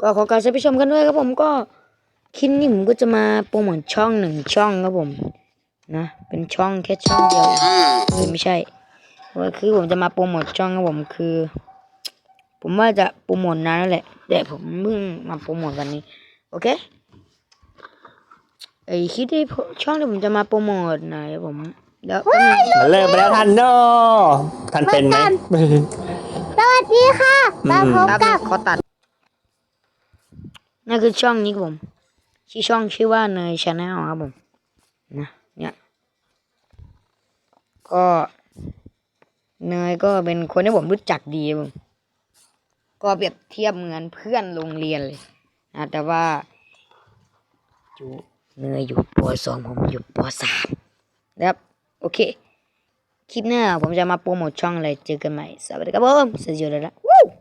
ก็ขอการไปชมกันด้วยครับผมก็คลิปนี้ผมก็จะมาโปรโมทช่องหนึ่งช่องครับผม นะเป็นช่องแค่ช่องเดียวเอไม่ใช่คือผมจะมาโปรโมทช่องครับผมคือ ผมว่าจะโปรโมทนานแล้วแหละแต่ผมเพิ่งมาโปรโมทวันนี้ โอเคไอคลิปที่ช่องที่ผมจะมาโปรโมทไหน่อยผมแล้วมันเลิกไปแล้วทันเนอะทันเป็นไหม วัสดีค่ะอืมมาพบแป๊บกันึบงขอตัดนั่นคือช่องนี้ครับผมชื่อช่องชื่อว่าเนยชาแนลครับผมนะเนี่ยก็เนยก็เป็นคนที่ผมรู้จักดีครับผมก็เปรียบเทียบเหมือนเพื่อนโรงเรียนเลยนะแต่ว่าอยู่เนยอยู่ปสองผมอยู่ปสามนะครับโอเค คลิปหน้าผมจะมาโปรโมทช่องอะไรเจอกันใหม่สวัสดีครับผมสวัสดีแล้ว